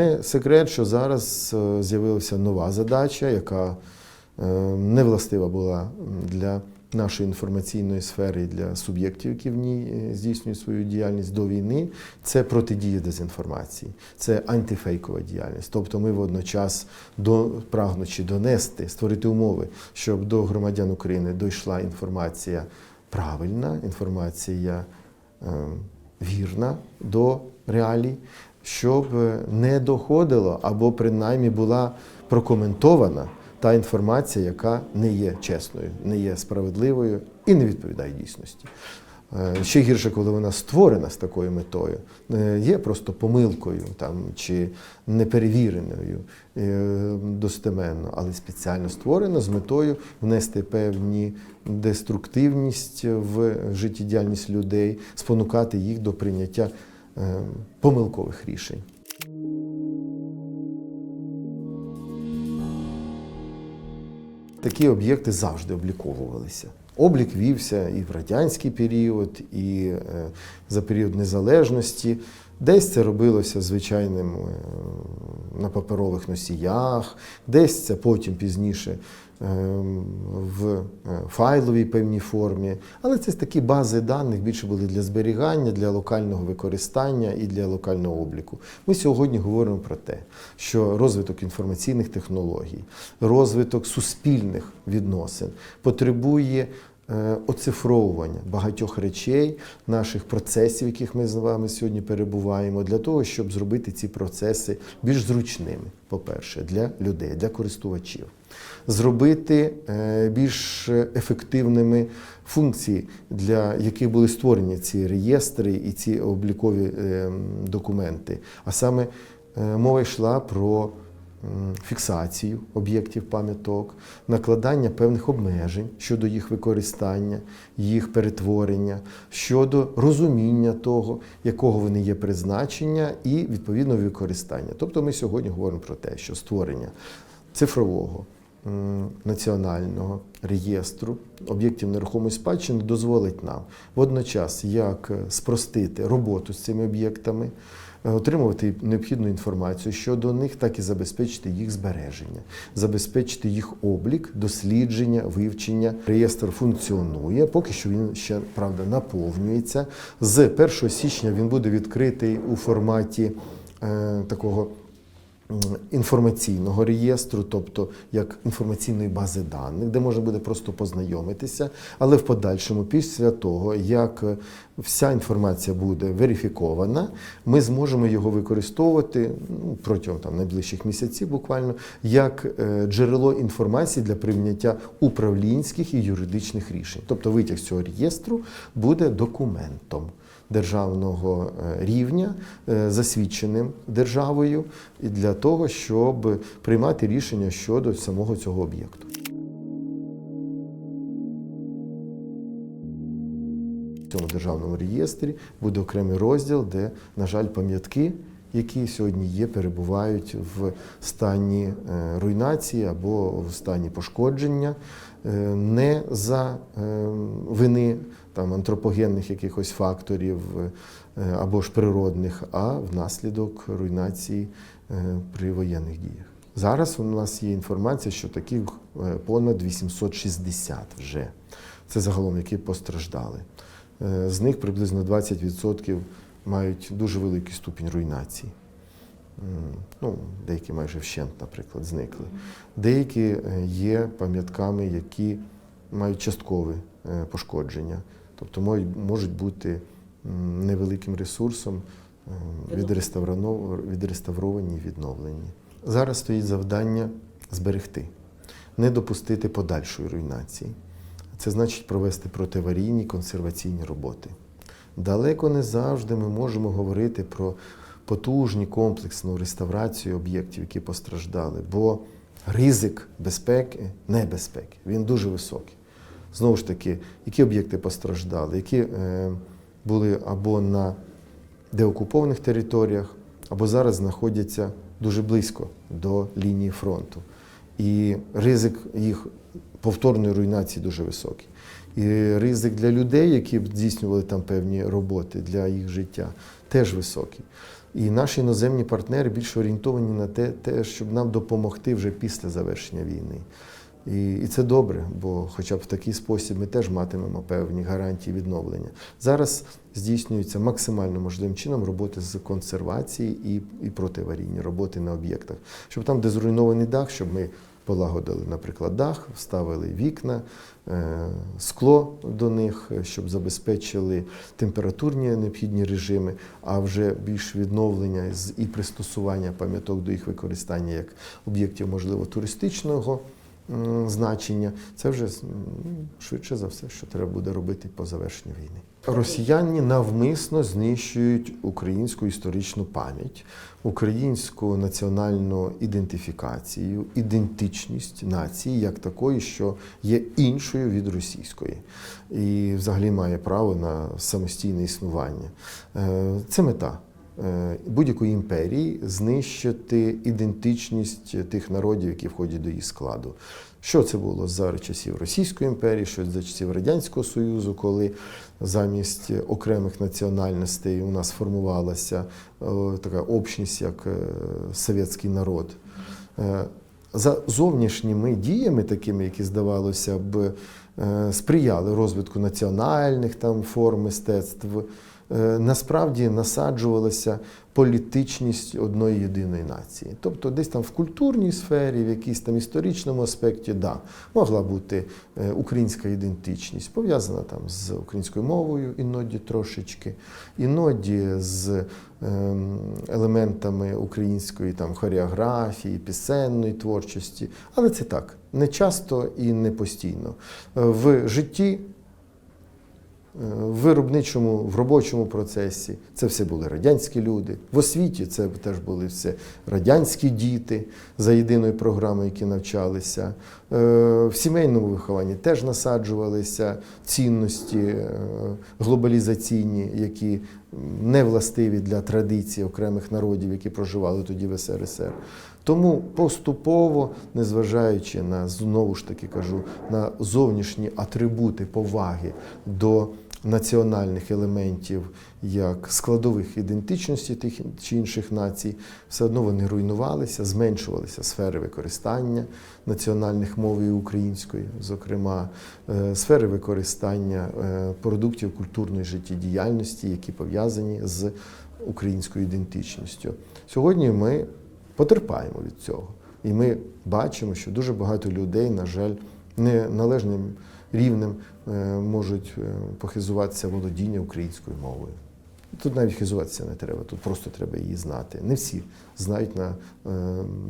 Не секрет, що зараз е, з'явилася нова задача, яка е, не властива була для нашої інформаційної сфери для суб'єктів, які в ній е, здійснюють свою діяльність до війни. Це протидія дезінформації, це антифейкова діяльність. Тобто ми водночас до прагнучи донести, створити умови, щоб до громадян України дійшла інформація правильна, інформація е, вірна до реалій, щоб не доходило або принаймні була прокоментована та інформація, яка не є чесною, не є справедливою і не відповідає дійсності. Е, Ще гірше, коли вона створена з такою метою, е, є просто помилкою там, чи неперевіреною е, достеменно, але спеціально створена з метою внести певні деструктивність в життєдіяльність людей, спонукати їх до прийняття е, помилкових рішень. Такі об'єкти завжди обліковувалися. Облік вівся і в радянський період, і е, за період незалежності. Десь це робилося звичайним е, на паперових носіях, десь це потім пізніше е, в е, файловій певній формі. Але це такі бази даних більше були для зберігання, для локального використання і для локального обліку. Ми сьогодні говоримо про те, що розвиток інформаційних технологій, розвиток суспільних відносин потребує е, оцифровування багатьох речей, наших процесів, яких ми з вами сьогодні перебуваємо, для того, щоб зробити ці процеси більш зручними, по-перше, для людей, для користувачів. Зробити е, більш ефективними функції, для яких були створені ці реєстри і ці облікові е, документи. А саме е, мова йшла про фіксацію об'єктів пам'яток, накладання певних обмежень щодо їх використання, їх перетворення, щодо розуміння того, якого вони є призначення, і відповідного використання. Тобто ми сьогодні говоримо про те, що створення цифрового національного реєстру об'єктів нерухомої спадщини дозволить нам водночас як е, спростити роботу з цими об'єктами, е, отримувати необхідну інформацію щодо них, так і забезпечити їх збереження, забезпечити їх облік, дослідження, вивчення. Реєстр функціонує, поки що він ще правда наповнюється. З 1 січня він буде відкритий у форматі е, такого інформаційного реєстру, тобто як інформаційної бази даних, де можна буде просто познайомитися, але в подальшому, після того, як вся інформація буде верифікована, ми зможемо його використовувати ну, протягом там, найближчих місяців, буквально, як е, джерело інформації для прийняття управлінських і юридичних рішень. Тобто витяг з цього реєстру буде документом державного е, рівня, е, засвідченим державою, і для того, щоб приймати рішення щодо самого цього об'єкту. Цьому державному реєстрі буде окремий розділ, де, на жаль, пам'ятки, які сьогодні є, перебувають в стані е, руйнації або в стані пошкодження, е, не за е, вини там, антропогенних якихось факторів або ж природних, а внаслідок руйнації при воєнних діях. Зараз у нас є інформація, що таких понад 860 вже. Це загалом, які постраждали. Е, З них приблизно 20% мають дуже великий ступінь руйнації. Ну, деякі майже вщент, наприклад, зникли. Деякі е, є пам'ятками, які мають часткове е, пошкодження, тобто можуть- бути невеликим ресурсом відреставровані і відновлені. Зараз стоїть завдання зберегти, не допустити подальшої руйнації. Це значить провести протиаварійні консерваційні роботи. Далеко не завжди ми можемо говорити про потужні комплексну реставрацію об'єктів, які постраждали, бо ризик безпеки, небезпеки, він дуже високий. Знову ж таки, які об'єкти постраждали, які е, були або на деокупованих територіях, або зараз знаходяться дуже близько до лінії фронту. І ризик їх повторної руйнації дуже високий. І ризик для людей, які б здійснювали там певні роботи для їх життя, теж високий. І наші іноземні партнери більш орієнтовані на те, те, щоб нам допомогти вже після завершення війни. І, і це добре, бо хоча б в такий спосіб ми теж матимемо певні гарантії відновлення. Зараз здійснюється максимально можливим чином роботи з консервації і, і протиаварійні роботи на об'єктах, щоб там, де зруйнований дах, щоб ми полагодили, наприклад, дах, вставили вікна, е, скло до них, е, щоб забезпечили температурні необхідні режими, а вже більш відновлення і пристосування пам'яток до їх використання як об'єктів, можливо, туристичного значення. Це вже швидше за все, що треба буде робити по завершенню війни. Росіяни навмисно знищують українську історичну пам'ять, українську національну ідентифікацію, ідентичність нації як такої, що є іншою від російської, і взагалі має право на самостійне існування. Е, Це мета е, будь-якої імперії знищити ідентичність тих народів, які входять до її складу. Що це було за часів Російської імперії, що за часів Радянського Союзу, коли замість окремих національностей у нас формувалася е, така общність, як е, совєтський народ. Е, За зовнішніми діями, такими, які здавалося б, е, сприяли розвитку національних там форм мистецтв, е, насправді насаджувалася політичність одної єдиної нації. Тобто десь там в культурній сфері, в якійсь там історичному аспекті, да, могла бути е, українська ідентичність, пов'язана там з українською мовою, іноді трошечки, іноді з ем, елементами української там хореографії, пісенної творчості. Але це так, не часто і не постійно. Е, В житті Е, в виробничому, в робочому процесі це все були радянські люди. В освіті це теж були все радянські діти за єдиною програмою, які навчалися. Е, В сімейному вихованні теж насаджувалися цінності е, глобалізаційні, які не властиві для традицій окремих народів, які проживали тоді в СРСР. Тому поступово, незважаючи на знову ж таки кажу, на зовнішні атрибути поваги до національних елементів як складових ідентичності тих чи інших націй, все одно вони руйнувалися, зменшувалися сфери використання національних мов і української, зокрема е, сфери використання е, продуктів культурної життєдіяльності, які пов'язані з українською ідентичністю. Сьогодні ми потерпаємо від цього. І ми бачимо, що дуже багато людей, на жаль, неналежним рівнем е, можуть е, похизуватися володіння українською мовою. Тут навіть хизуватися не треба, тут просто треба її знати. Не всі знають на е,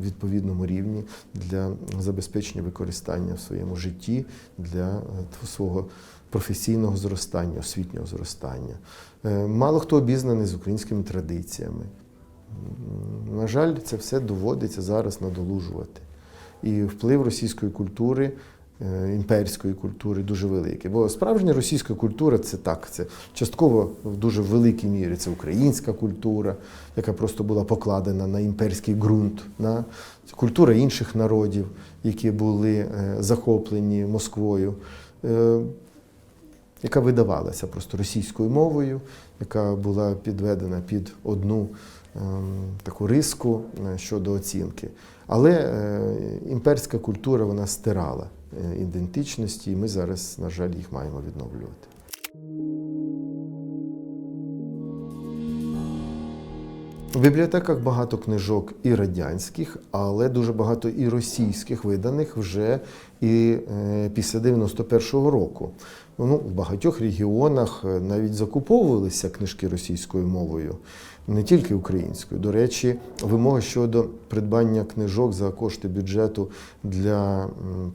відповідному рівні для забезпечення використання в своєму житті, для е, свого професійного зростання, освітнього зростання. Е, Мало хто обізнаний з українськими традиціями. На жаль, це все доводиться зараз надолужувати. І вплив російської культури, е, імперської культури дуже великий. Бо справжня російська культура це так, це частково в дуже великій мірі це українська культура, яка просто була покладена на імперський ґрунт, на культура інших народів, які були е, захоплені Москвою. Е, яка видавалася просто російською мовою, яка була підведена під одну ем, таку риску е, щодо оцінки. Але е, імперська культура вона стирала е, ідентичності, і ми зараз, на жаль, їх маємо відновлювати. В бібліотеках багато книжок і радянських, але дуже багато і російських виданих вже і е, після 91-го року. Ну, в багатьох регіонах е, навіть закуповувалися книжки російською мовою, не тільки українською. До речі, вимоги щодо придбання книжок за кошти бюджету для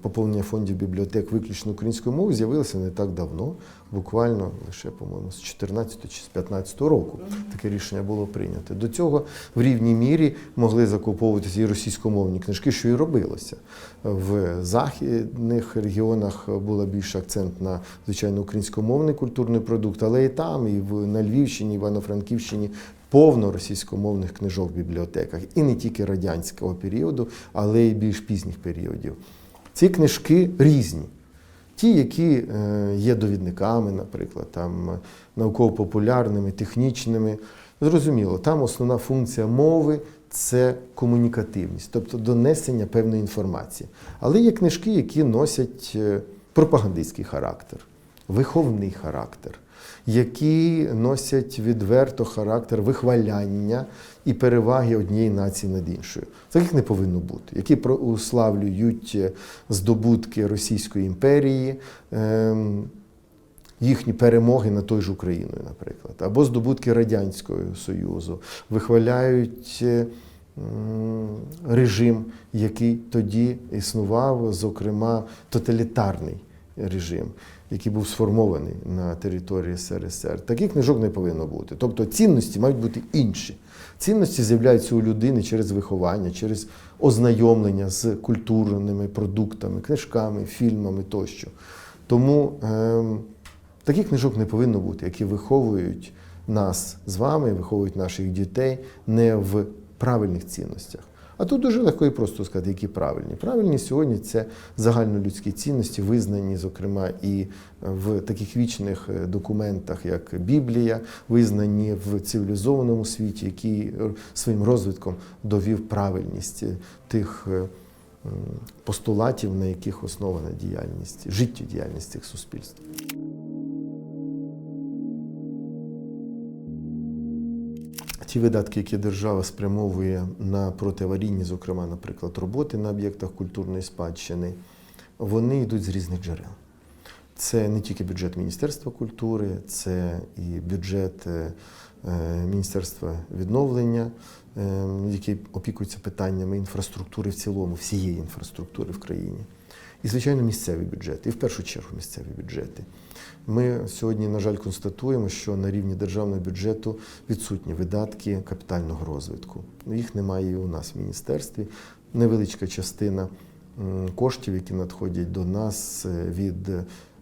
поповнення фондів бібліотек виключно українською мовою з'явилися не так давно, буквально лише, по-моєму, з 14 чи з 15 року таке рішення було прийнято. До цього в рівній мірі могли закуповуватися і російськомовні книжки, що і робилося. В західних регіонах була більш акцент на звичайно українськомовний культурний продукт, але і там, і в на Львівщині, Івано-Франківщині повно російськомовних книжок в бібліотеках, і не тільки радянського періоду, але й більш пізніх періодів. Ці книжки різні. Ті, які е, є довідниками, наприклад, там е, науково-популярними, технічними. Зрозуміло, там основна функція мови це комунікативність, тобто донесення певної інформації. Але є книжки, які носять е, пропагандистський характер, виховний характер, які носять відверто характер вихваляння і переваги однієї нації над іншою. Таких не повинно бути, які прославлюють е, здобутки Російської імперії. ем, їхні перемоги над той ж Україною, наприклад, або здобутки Радянського Союзу, вихваляють е, режим, який тоді існував, зокрема тоталітарний режим, який був сформований на території СРСР. Таких книжок не повинно бути. Тобто цінності мають бути інші. Цінності з'являються у людини через виховання, через ознайомлення з культурними продуктами, книжками, фільмами тощо. Тому ем, таких книжок не повинно бути, які виховують нас з вами, виховують наших дітей не в правильних цінностях. А тут дуже легко і просто сказати, які правильні. Правильні сьогодні це загальнолюдські цінності, визнані, зокрема, і в таких вічних е, документах, як Біблія, визнані в цивілізованому світі, який е, своїм розвитком довів правильність е, тих е, постулатів, на яких основана діяльність, життєдіяльність цих суспільств. Ті видатки, які держава спрямовує на протиаварійні, зокрема, наприклад, роботи на об'єктах культурної спадщини, вони йдуть з різних джерел. Це не тільки бюджет Міністерства культури, це і бюджет е, е, Міністерства відновлення, е, який опікується питаннями інфраструктури в цілому, всієї інфраструктури в країні. І, звичайно, місцеві бюджети, і в першу чергу місцеві бюджети. Ми сьогодні, на жаль, констатуємо, що на рівні державного бюджету відсутні видатки капітального розвитку. Їх немає і у нас в міністерстві. Невеличка частина коштів, які надходять до нас е, від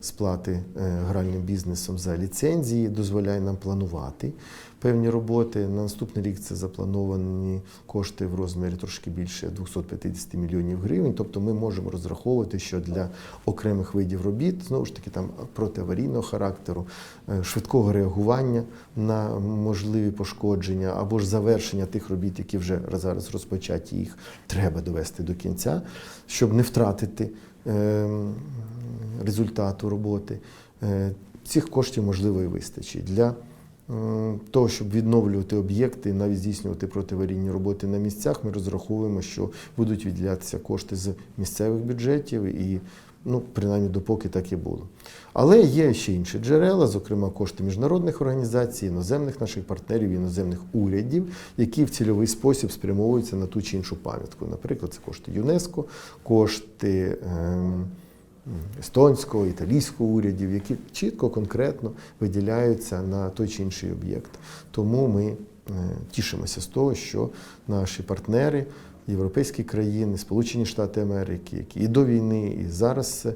сплати е, гральним бізнесом за ліцензії, дозволяє нам планувати певні роботи. На наступний рік це заплановані кошти в розмірі трошки більше 250 мільйонів гривень. Тобто ми можемо розраховувати, що для окремих видів робіт, знову ж таки, там протиаварійного характеру, е, швидкого реагування на можливі пошкодження або ж завершення тих робіт, які вже зараз розпочаті, їх треба довести до кінця, щоб не втратити ем, результату роботи. Е, Цих коштів можливо і вистачить для того, щоб відновлювати об'єкти, навіть здійснювати протиаварійні роботи на місцях. Ми розраховуємо, що будуть відділятися кошти з місцевих бюджетів і. Ну, принаймні, допоки так і було. Але є ще інші джерела, зокрема кошти міжнародних організацій, іноземних наших партнерів, іноземних урядів, які в цільовий спосіб спрямовуються на ту чи іншу пам'ятку. Наприклад, це кошти ЮНЕСКО, кошти ем, естонського, італійського урядів, які чітко, конкретно виділяються на той чи інший об'єкт. Тому ми е, тішимося з того, що наші партнери. Європейські країни, Сполучені Штати Америки, які і до війни, і зараз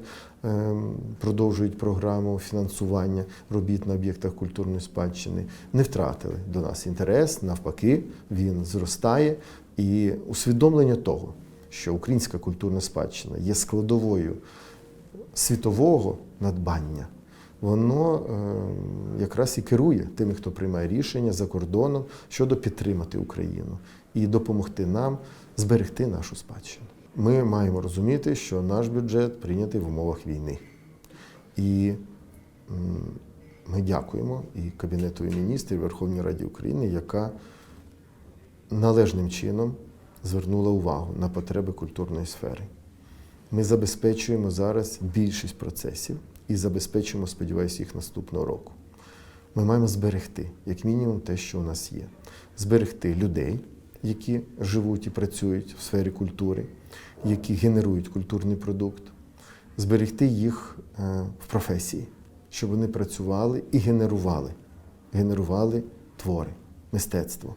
ем, продовжують програму фінансування робіт на об'єктах культурної спадщини, не втратили до нас інтерес. Навпаки, він зростає. І усвідомлення того, що українська культурна спадщина є складовою світового надбання, воно е, якраз і керує тими, хто приймає рішення за кордоном щодо підтримати Україну і допомогти нам зберегти нашу спадщину. Ми маємо розуміти, що наш бюджет прийнятий в умовах війни. І ми дякуємо і Кабінету міністрів і Верховній Раді України, яка належним чином звернула увагу на потреби культурної сфери. Ми забезпечуємо зараз більшість процесів і забезпечуємо, сподіваюся, їх наступного року. Ми маємо зберегти, як мінімум, те, що у нас є. Зберегти людей, які живуть і працюють в сфері культури, які генерують культурний продукт, зберегти їх е, в професії, щоб вони працювали і генерували, генерували твори, мистецтво,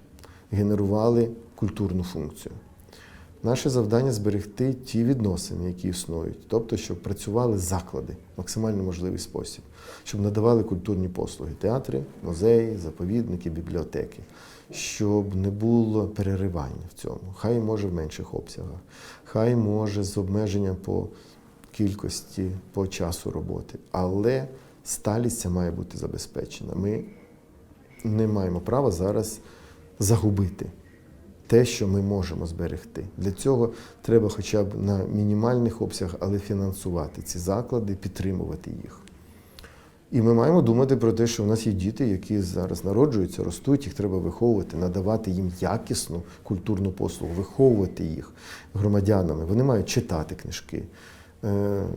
генерували культурну функцію. Наше завдання зберегти ті відносини, які існують, тобто, щоб працювали заклади в максимально можливий спосіб, щоб надавали культурні послуги театри, музеї, заповідники, бібліотеки, щоб не було переривання в цьому. Хай може в менших обсягах, хай може з обмеженням по кількості, по часу роботи. Але сталість ця має бути забезпечена. Ми не маємо права зараз загубити те, що ми можемо зберегти. Для цього треба хоча б на мінімальних обсягах, але фінансувати ці заклади, підтримувати їх. І ми маємо думати про те, що в нас є діти, які зараз народжуються, ростуть, їх треба виховувати, надавати їм якісну культурну послугу, виховувати їх громадянами. Вони мають читати книжки,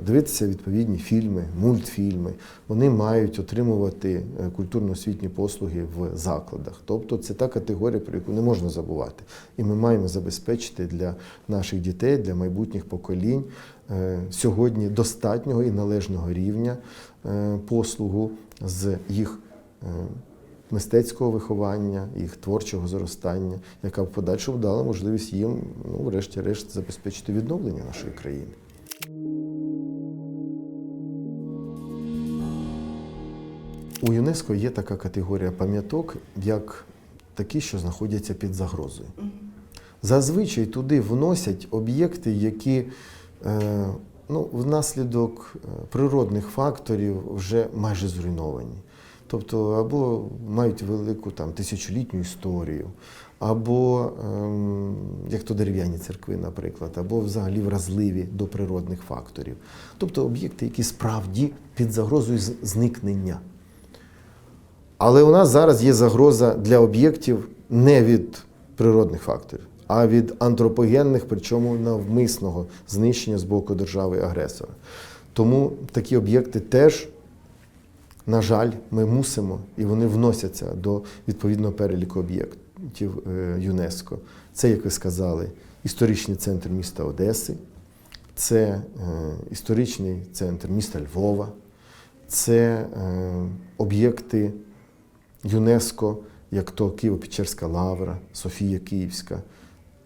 дивитися відповідні фільми, мультфільми. Вони мають отримувати е, культурно-освітні послуги в закладах. Тобто це та категорія, про яку не можна забувати. І ми маємо забезпечити для наших дітей, для майбутніх поколінь е, сьогодні достатнього і належного рівня е, послугу з їх е, мистецького виховання, їх творчого зростання, яка в подальшому дала можливість їм, ну, врешті-решт, забезпечити відновлення нашої країни. У ЮНЕСКО є така категорія пам'яток, як такі, що знаходяться під загрозою. Зазвичай туди вносять об'єкти, які е, ну, внаслідок е, природних факторів вже майже зруйновані. Тобто або мають велику там, тисячолітню історію, або ем, як то дерев'яні церкви, наприклад, або взагалі вразливі до природних факторів. Тобто об'єкти, які справді під загрозою зникнення. Але у нас зараз є загроза для об'єктів не від природних факторів, а від антропогенних, причому навмисного знищення з боку держави-агресора. Тому такі об'єкти теж, на жаль, ми мусимо, і вони вносяться до відповідного переліку об'єктів е, ЮНЕСКо. Це, як ви сказали, історичний центр міста Одеси, це е, історичний центр міста Львова, це е, об'єкти ЮНЕСКО, як то Києво-Печерська лавра, Софія Київська.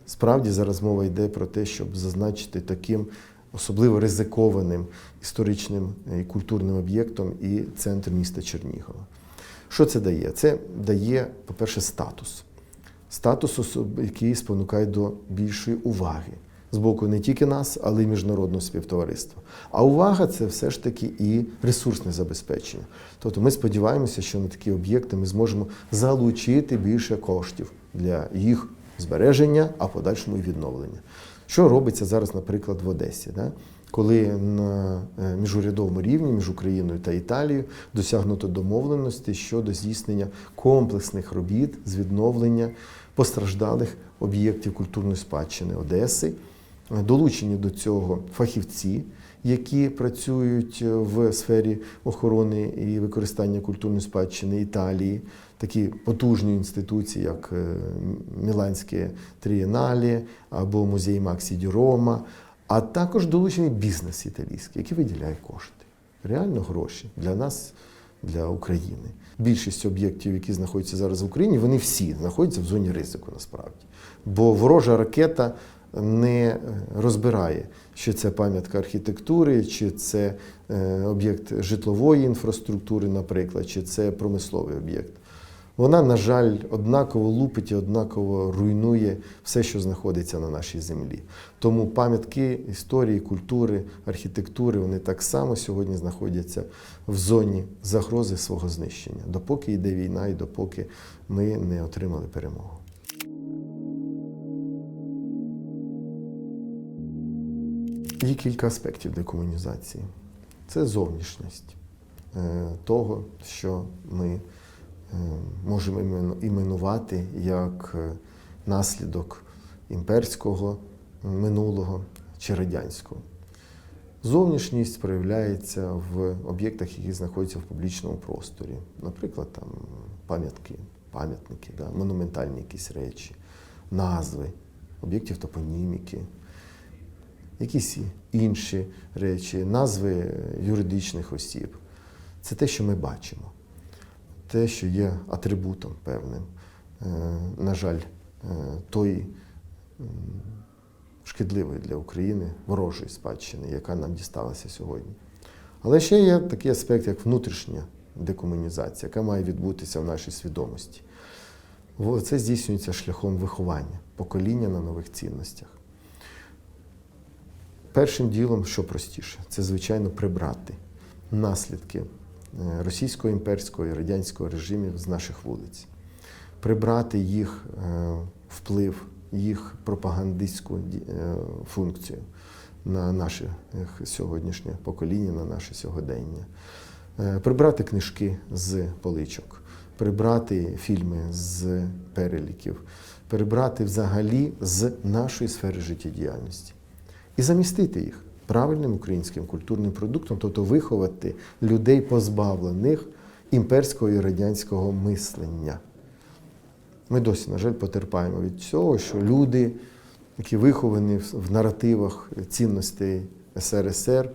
Справді зараз мова йде про те, щоб зазначити таким особливо ризикованим історичним і культурним об'єктом і центр міста Чернігова. Що це дає? Це дає, по-перше, статус. Статус, який спонукає до більшої уваги з боку не тільки нас, але й міжнародного співтовариства. А увага це все ж таки і ресурсне забезпечення. Тобто ми сподіваємося, що на такі об'єкти ми зможемо залучити більше коштів для їх збереження, а подальшому і відновлення. Що робиться зараз, наприклад, в Одесі? Да? Коли на е, міжурядовому рівні між Україною та Італією досягнуто домовленості щодо здійснення комплексних робіт з відновлення постраждалих об'єктів культурної спадщини Одеси, долучені до цього фахівці, які працюють е, в сфері охорони і використання культурної спадщини Італії, такі потужні інституції, як е, Міланське Трієналі або музей Максі Ді Рома, а також долучений бізнес італійський, який виділяє кошти. Реально гроші для нас, для України. Більшість об'єктів, які знаходяться зараз в Україні, вони всі знаходяться в зоні ризику насправді. Бо ворожа ракета не розбирає, що це пам'ятка архітектури, чи це е, об'єкт житлової інфраструктури, наприклад, чи це промисловий об'єкт. Вона, на жаль, однаково лупить і однаково руйнує все, що знаходиться на нашій землі. Тому пам'ятки історії, культури, архітектури вони так само сьогодні знаходяться в зоні загрози свого знищення, допоки йде війна і допоки ми не отримали перемогу. Є кілька аспектів декомунізації. Це зовнішність е, того, що ми е, можемо іменувати як е, наслідок імперського минулого чи радянського. Зовнішність проявляється в об'єктах, які знаходяться в публічному просторі. Наприклад, там пам'ятки, пам'ятники, да, монументальні якісь речі, назви об'єктів топоніміки, якісь інші речі, назви юридичних осіб. Це те, що ми бачимо, те, що є атрибутом певним, е, на жаль, е, тої шкідливої для України ворожої спадщини, яка нам дісталася сьогодні. Але ще є такий аспект, як внутрішня декомунізація, яка має відбутися в нашій свідомості. Це здійснюється шляхом виховання, покоління на нових цінностях. Першим ділом, що простіше, це звичайно прибрати наслідки е, російського імперського і радянського режимів з наших вулиць, прибрати їх е, вплив, їх пропагандистську е, функцію на наше сьогоднішнє покоління, на наше сьогодення, прибрати книжки з поличок, прибрати фільми з переліків, прибрати взагалі з нашої сфери життєдіяльності і замістити їх правильним українським культурним продуктом, тобто виховати людей, позбавлених імперського і радянського мислення. Ми досі, на жаль, потерпаємо від цього, що люди, які виховані в наративах цінностей СРСР,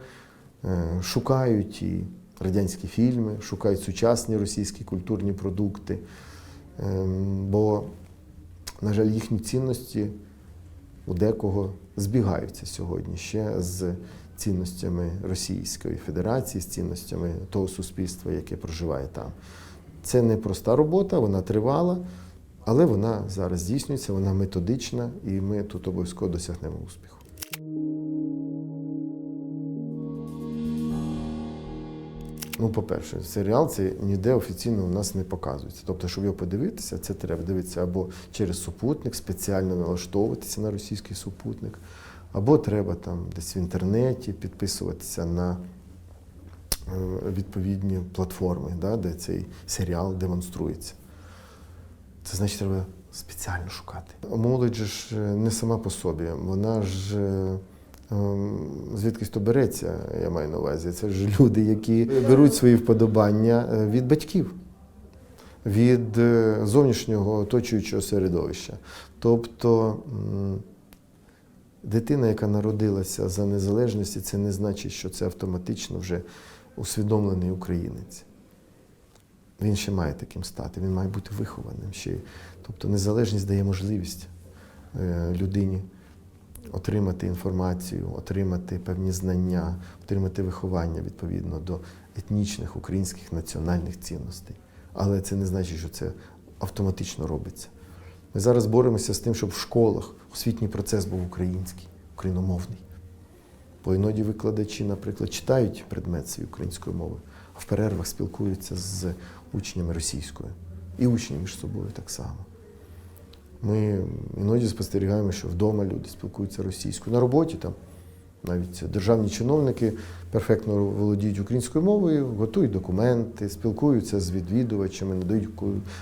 е, шукають і радянські фільми, шукають сучасні російські культурні продукти. Ем, Бо, на жаль, їхні цінності у декого збігаються сьогодні ще з цінностями Російської Федерації, з цінностями того суспільства, яке проживає там. Це не проста робота, вона тривала, але вона зараз здійснюється, вона методична, і ми тут обов'язково досягнемо успіху. Ну, по-перше, серіал це ніде офіційно у нас не показується. Тобто, щоб його подивитися, це треба дивитися або через супутник, спеціально налаштовуватися на російський супутник, або треба там десь в інтернеті підписуватися на е, відповідні платформи, да, де цей серіал демонструється. Це значить, треба спеціально шукати. Молодь ж е, не сама по собі, вона ж. Ем, Звідкись то береться, я маю на увазі. Це ж люди, які беруть свої вподобання е, від батьків, від е, зовнішнього оточуючого середовища. Тобто дитина, яка народилася за незалежності, це не значить, що це автоматично вже усвідомлений українець. Він ще має таким стати, він має бути вихованим ще. Тобто незалежність дає можливість е, людині отримати інформацію, отримати певні знання, отримати виховання відповідно до етнічних українських національних цінностей. Але це не значить, що це автоматично робиться. Ми зараз боремося з тим, щоб в школах освітній процес був український, україномовний. Бо іноді викладачі, наприклад, читають предмет свій української мови, а в перервах спілкуються з учнями російською. І учні між собою так само. Ми іноді спостерігаємо, що вдома люди спілкуються російською. На роботі там навіть державні чиновники перфектно володіють українською мовою, готують документи, спілкуються з відвідувачами, надають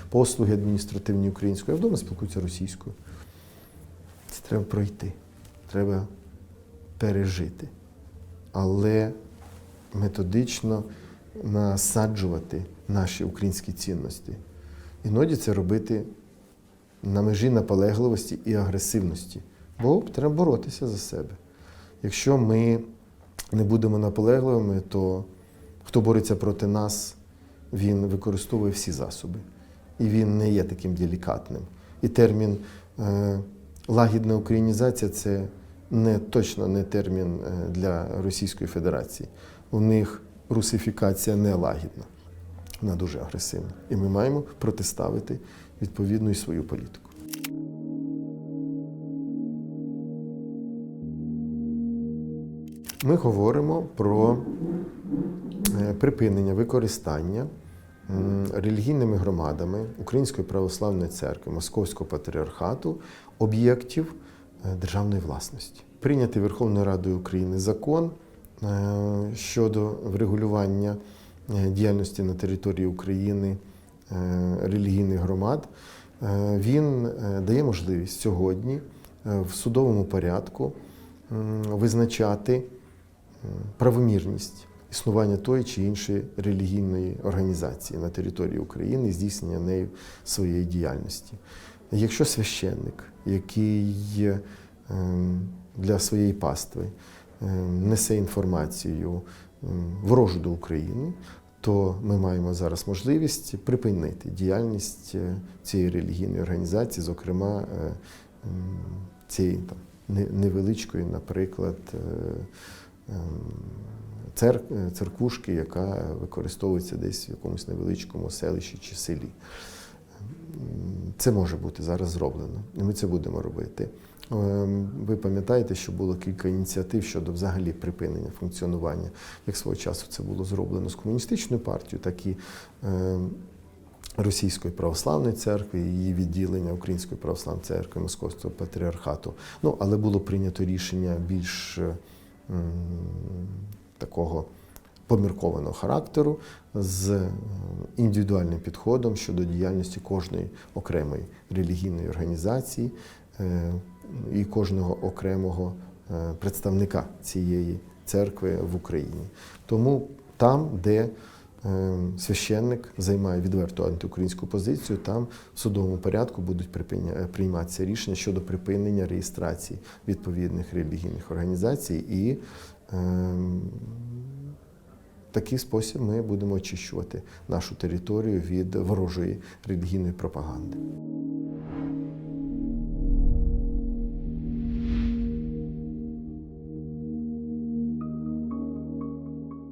послуги адміністративні українською, а вдома спілкуються російською. Це треба пройти, треба пережити. Але методично насаджувати наші українські цінності. Іноді це робити на межі наполегливості і агресивності. Бо треба боротися за себе. Якщо ми не будемо наполегливими, то хто бореться проти нас, він використовує всі засоби. І він не є таким делікатним. І термін е, лагідна українізація це не точно не термін е, для Російської Федерації. У них русифікація не лагідна, вона дуже агресивна. І ми маємо протиставити відповідну і свою політику. Ми говоримо про е, припинення використання релігійними громадами Української православної церкви Московського патріархату об'єктів е, державної власності. Прийнятий Верховною Радою України закон е, щодо врегулювання діяльності на території України е, релігійних громад. Е, Він е, дає можливість сьогодні е, в судовому порядку визначати правомірність існування тої чи іншої релігійної організації на території України і здійснення нею своєї діяльності. Якщо священник, який ем, для своєї пастви ем, несе інформацію ворожу до України, то ми маємо зараз можливість припинити діяльність е, цієї релігійної організації, зокрема е, цієї там невеличкої, наприклад, е, ем, цер- церквушки, яка використовується десь в якомусь невеличкому селищі чи селі. Це може бути зараз зроблено, і ми це будемо робити. Ем, Ви пам'ятаєте, що було кілька ініціатив щодо взагалі припинення функціонування, як свого часу це було зроблено з комуністичною партією, так і ем, Російської православної церкви, її відділення Української православної церкви Московського патріархату. Ну, але було прийнято рішення більш е, такого поміркованого характеру з е, індивідуальним підходом щодо діяльності кожної окремої релігійної організації і кожного окремого е, представника цієї церкви в Україні. Тому там, де е, священник займає відверту антиукраїнську позицію, там в судовому порядку будуть прийматися рішення щодо припинення реєстрації відповідних релігійних організацій і ем, такий спосіб ми будемо очищувати нашу територію від ворожої релігійної пропаганди.